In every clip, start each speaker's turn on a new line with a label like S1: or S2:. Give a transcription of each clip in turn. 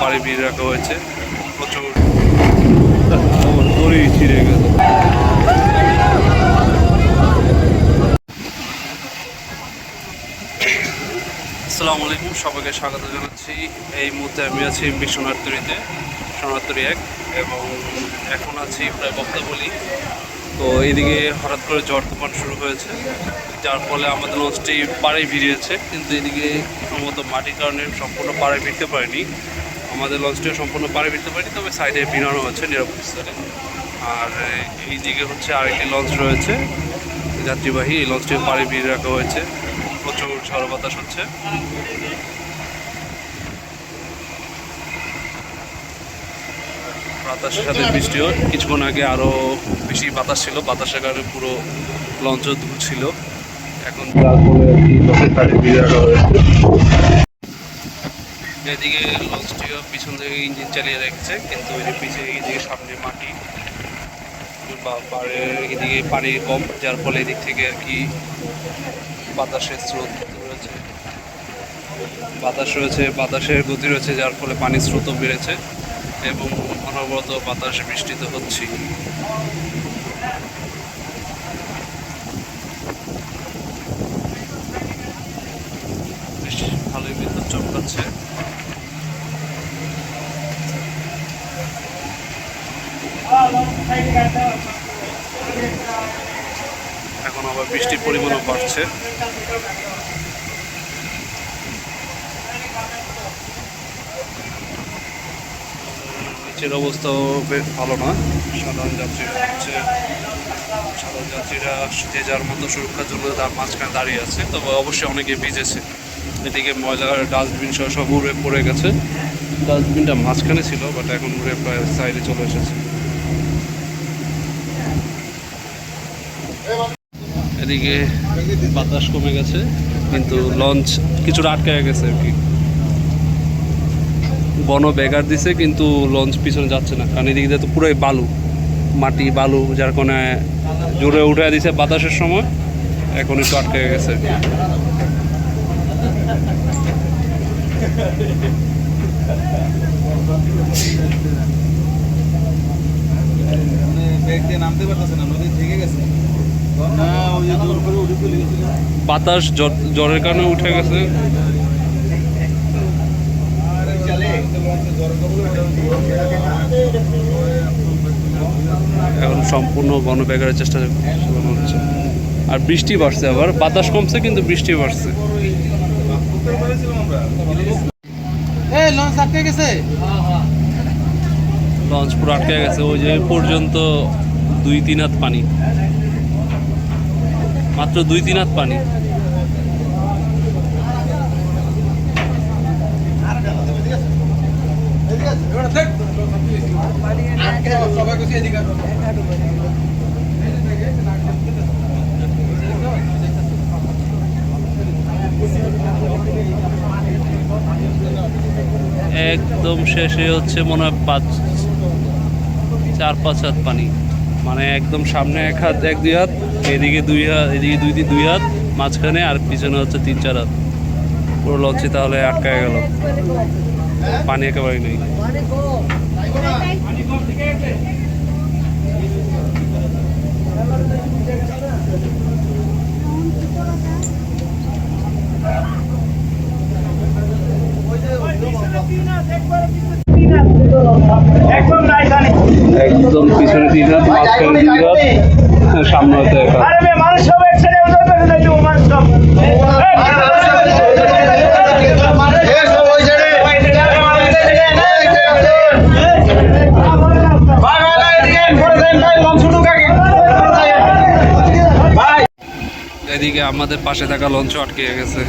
S1: পাড়ে ভিড় রাখা হয়েছে প্রচুর। দড়ি ছিঁড়ে গেল। আসসালামু আলাইকুম সবাইকে স্বাগত জানাচ্ছি। এই মুহূর্তে আমি আছি বিশ্বনাথতরীতে সোনারতরী এক এবং এখন আছি প্রায় বক্তাবলি। তো এইদিকে হঠাৎ করে ঝড় তুফান শুরু হয়েছে যার ফলে আমাদের লঞ্চটি পাড়ে ভিড়িয়েছে কিন্তু এদিকে সম্ভবত মাটির কারণে সম্পূর্ণ পাড়ে ভিড়তে পারেনি। আমাদের লঞ্চটিও সম্পূর্ণ পাড়ে ভিড়তে পারি তবে সাইডে ভিড়ানো হচ্ছে নিরাপদ স্থলে আর এই দিকে হচ্ছে আরেকটি লঞ্চ রয়েছে, যাত্রীবাহী, এই লঞ্চটি পাড়ে ভিড় রাখা হয়েছে। প্রচুর ঝড় বাতাস হচ্ছে। বাতাসের সাথে বৃষ্টিও, কিছুক্ষণ আগে আরও বেশি বাতাস ছিল, বাতাসের কারণে পুরো লঞ্চও ছিল। এখন ভিড় রাখা এদিকে লঞ্চটিও পিছন থেকে ইঞ্জিন চালিয়ে রেখেছে কিন্তু ওই যে পিছিয়ে এদিকে সামনে মাটি, বা এদিকে পানি কম, যার ফলে এদিক থেকে আর কি বাতাসের স্রোত রয়েছে। বাতাস রয়েছে, বাতাসের গতি রয়েছে, যার ফলে পানির স্রোতও বেড়েছে, এবং অনবরত বাতাসে বৃষ্টিত হচ্ছে। ভালোই বিদ্যুৎ চমকাচ্ছে। এখন আবার বৃষ্টির পরিমাণও বাড়ছে। নিচের অবস্থাও বেশ ভালো না। সাধারণ যাত্রীরা হচ্ছে সাধারণ যাত্রীরা যে যার মতো সুরক্ষার জন্য তার মাঝখানে দাঁড়িয়ে আছে। তবে অবশ্যই অনেকে ভিজেছে। এদিকে ময়লার ডাস্টবিন সহ সব উড়ে পড়ে গেছে। ডাস্টবিনটা মাঝখানে ছিল, বাট এখন উড়ে প্রায় সাইডে চলে এসেছে। এদিকে বাতাস কমে গেছে, কিন্তু লঞ্চ কিছুটা আটকে গেছে আর কি। বন বেগার দিছে, কিন্তু লঞ্চ পিছনে যাচ্ছে না, কারণ এদিকে তো পুরোই বালু, মাটি, বালু, যার কারণে জোরে উঠে দিছে বাতাসের সময়, এখন একটু আটকে গেছে
S2: মানে নদী থেকে গেছে।
S1: বাতাস জ্বর- জ্বরের কারণে উঠে গেছে। এখন সম্পূর্ণ গণবেগারের চেষ্টা চালানো হচ্ছে। আর বৃষ্টি বাড়ছে আবার। বাতাস কমছে কিন্তু বৃষ্টি বাড়ছে।
S2: লঞ্চ আটকে গেছে?
S1: লঞ্চ পুরো আটকে গেছে। ওই যে পর্যন্ত দুই তিন হাত পানি। মাত্র দুই তিন হাত পানি। একদম শেষে হচ্ছে মনে হয় পাঁচ, চার, পাঁচ হাত পানি। মানে একদম সামনে এক হাত, এক, দুই হাত। এদিকে দুই হাত, এদিকে দুই তিন দুই হাত, মাঝখানে আর পিছনে হচ্ছে তিন, চার হাত। পুরো লঞ্চে তাহলে আটকায় গেল। পানি একেবারেই নাই।
S3: একদম
S1: পিছনে তিন হাত, মাঝখানে দুই হাত। সামনে হতে এদিকে আমাদের পাশে থাকা লঞ্চ আটকে গেছে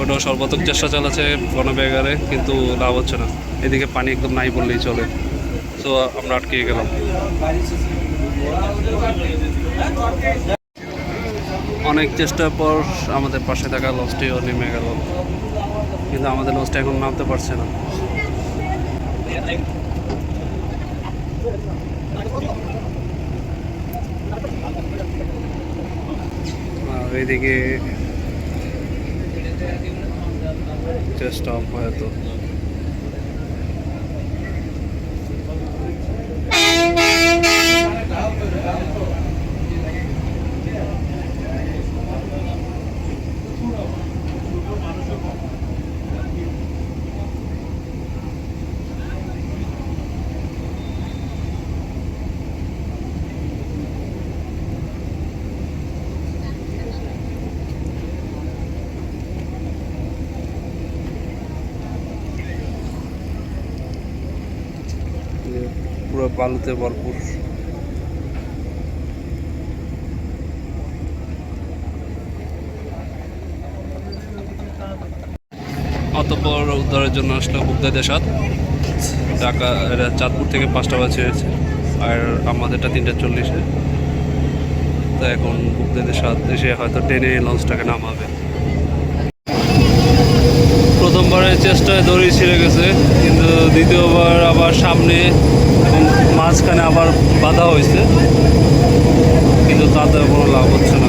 S1: ওটাও সর্বাত্মক চেষ্টা চালাচ্ছে গণবেগারে কিন্তু লাভ হচ্ছে না এদিকে পানি একদম নাই বললেই চলে তো আমরা আটকে গেলাম অনেক চেষ্টার পর আমাদের পাশে থাকা লঞ্চটিও নেমে গেল। কিন্তু আমাদের লঞ্চটা এখন নামতে পারছে না। এদিকে চেষ্টা হয়তো বালুতে ভরপুর। অতপর উদ্ধারের জন্য আসলাম বুগদা দেশাত ঢাকা, এটা চাঁদপুর থেকে পাঁচটা বাজে হয়েছে। আর আমাদেরটা তিনটা চল্লিশে। তো এখন বুগদা দেশাত এসে হয়তো ট্রেনে লঞ্চটাকে নামাবে। একবারের চেষ্টায় দড়ি ছিঁড়ে গেছে, কিন্তু দ্বিতীয়বার আবার সামনে এবং মাঝখানে আবার বাধা হয়েছে, কিন্তু তাতে কোনো লাভ হচ্ছে না।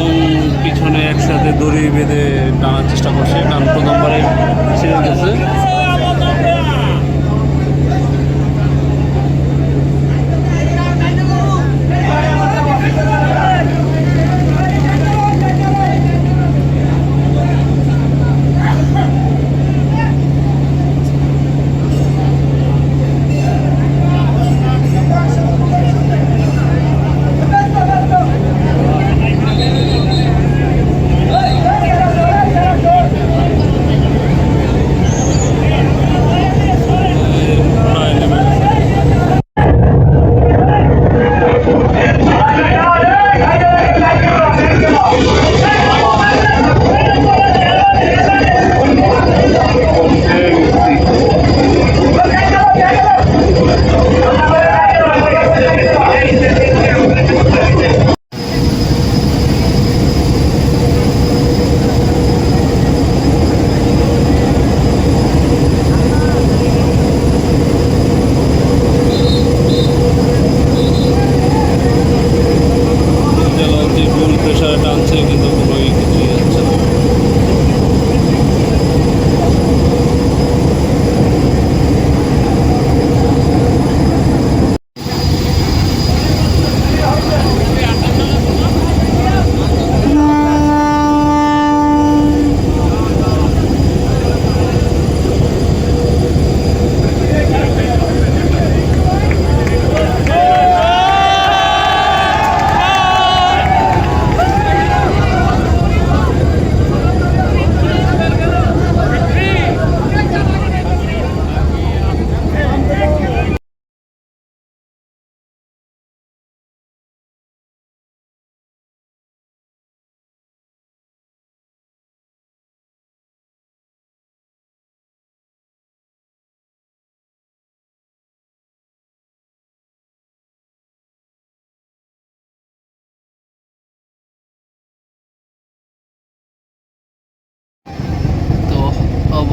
S1: এবং পিছনে একসাথে দড়ি বেঁধে টানার চেষ্টা করছে। কারণ প্রথমবারে ছেড়ে গেছে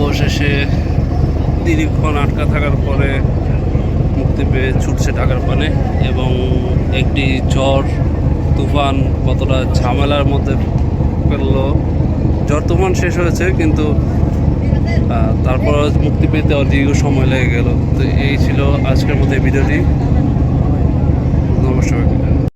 S1: অবশেষে দীর্ঘক্ষণ আটকা থাকার পরে মুক্তি পেয়ে ছুটছে টাকার পানে এবং একটি ঝড় তুফান কতটা ঝামেলার মধ্যে ফেলল। ঝড় তুফান শেষ হয়েছে, কিন্তু তারপর মুক্তি পেতে দীর্ঘ সময় লেগে গেল। তো এই ছিল আজকের মধ্যে ভিডিওটি।